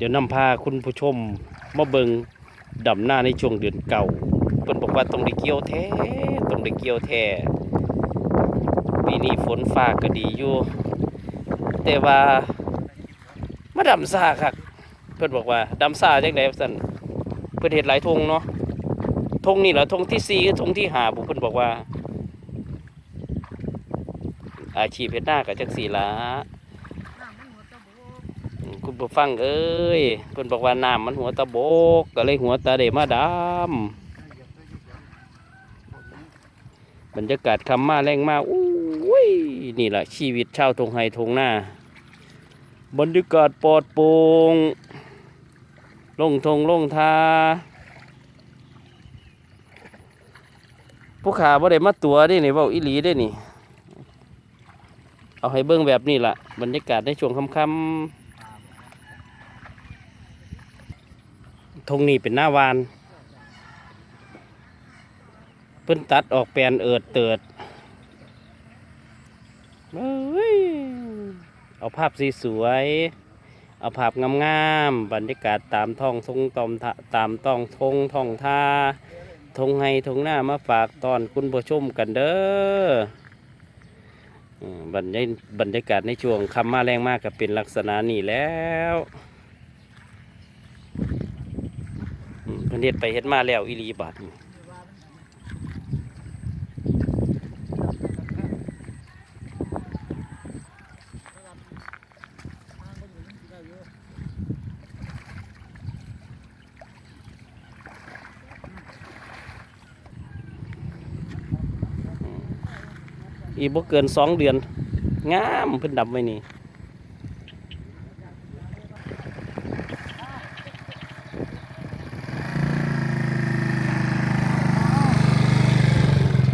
เดี๋ยวนำพาคุณผู้ชมมาเบิงดำหน้าในช่วงเดือนเก่าเพิ่นบอกว่าต้องได้เกี่ยวแท้ต้องได้เกี่ยวแท้ปีนี้ฝนฟ้าก็ดีอยู่ แต่ว่ามาดำซาครับเพิ่นบอกว่าดำซาจังไดซั่นเพิ่นเฮ็ดหลายธงเนาะธงนี่ล่ะธงที่สี่คือธงที่ห้าบุเพิ่นบอกว่า อาชีพเฮ็ดหน้าก็จังสี่ล่ะ ผู้ฟังเอ้ยเพิ่นบอกว่าน้ำมันหัวตะโบก ก็เลยหัวตาเดมาดำบรรยากาศคำมาแรงมาอู้ยนี่แหละชีวิตชาวทงไฮทงหน้าบรรยากาศปลอดโปร่งลงทงลงทาผู้ขาบ่ได้มาตัวได้นี่เว้าอีหลีได้นี่ เอาให้เบิ่งแบบนี้ล่ะ บรรยากาศในช่วงค่ำๆ ทงนี้เป็นหน้าวาน เพิ่นตัดออกแปลนเอิดเติดเอ้ยเอาภาพสีสวยๆเอาภาพงามๆบรรยากาศตามท้องทงตอมตามต้องทงท้องท่าทงให้ทงหน้ามาฝากตอนคุณผู้ชมกันเด้อบรรยายบรรยากาศในช่วงคำมาแรงมากก็เป็นลักษณะนี้แล้วอืม เพิ่นเฮ็ดไปเฮ็ดมาแล้วอีหลีบาดนี้อีกบ่เกินสองเดือน งามเพิ่นดำไว้นี่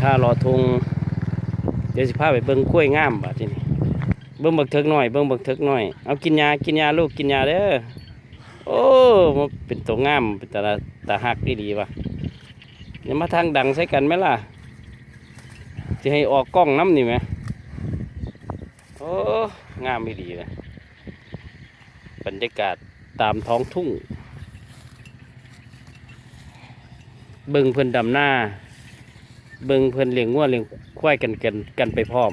ถ้ารอทงเดี๋ยวสิพาไปเบิ่งกล้วยงามบาดทีนี้เบิ่งบักเถิกหน่อยเบิ่งบักเถิกหน่อยเอากินยากินยาลูกกินยาเด้อโอ้มันเป็นตัวงามเป็นตาตาหักดีๆว่ะอย่ามาทางดังใส่กันไหมล่ะจะให้ออกกล้องน้ำนี่ไหมโอ้งามไม่ดีเลยบรรยากาศตามท้องทุ่ง เบิ่งเพิ่นดำหน้า เบิ่งเพิ่นเลี้ยงงัวเลี้ยงควายกันกันกันไปพร้อม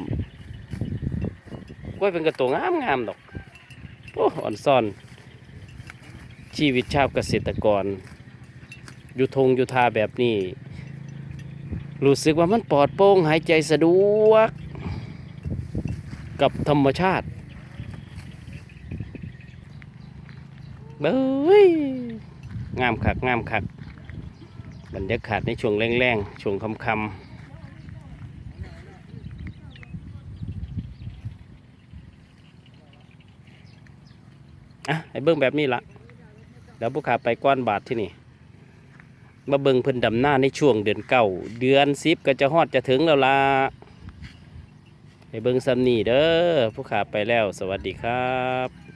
ควายเป็นกระตัวงามงามดอกโอ้อ่อนซ่อน ชีวิตชาวเกษตรกร อยู่ทงอยู่ทาแบบนี้ รู้สึกว่ามันปลอดโปร่งหายใจสะดวก กับธรรมชาติเบ้ยงามคักงามคัก บรรยากาศในช่วงแรงๆช่วงค่ำๆอะให้เบิ่งแบบนี้ละแล้วผู้ขาไปก้อนบาทที่นี่มาเบิ่งเพิ่นดำหน้าในช่วงเดือนเก่าเดือนสิบก็จะฮอดจะถึงแล้วล่ะไปเบิ่งซ้ำนี่เด้อผู้ขาไปแล้ว สวัสดีครับ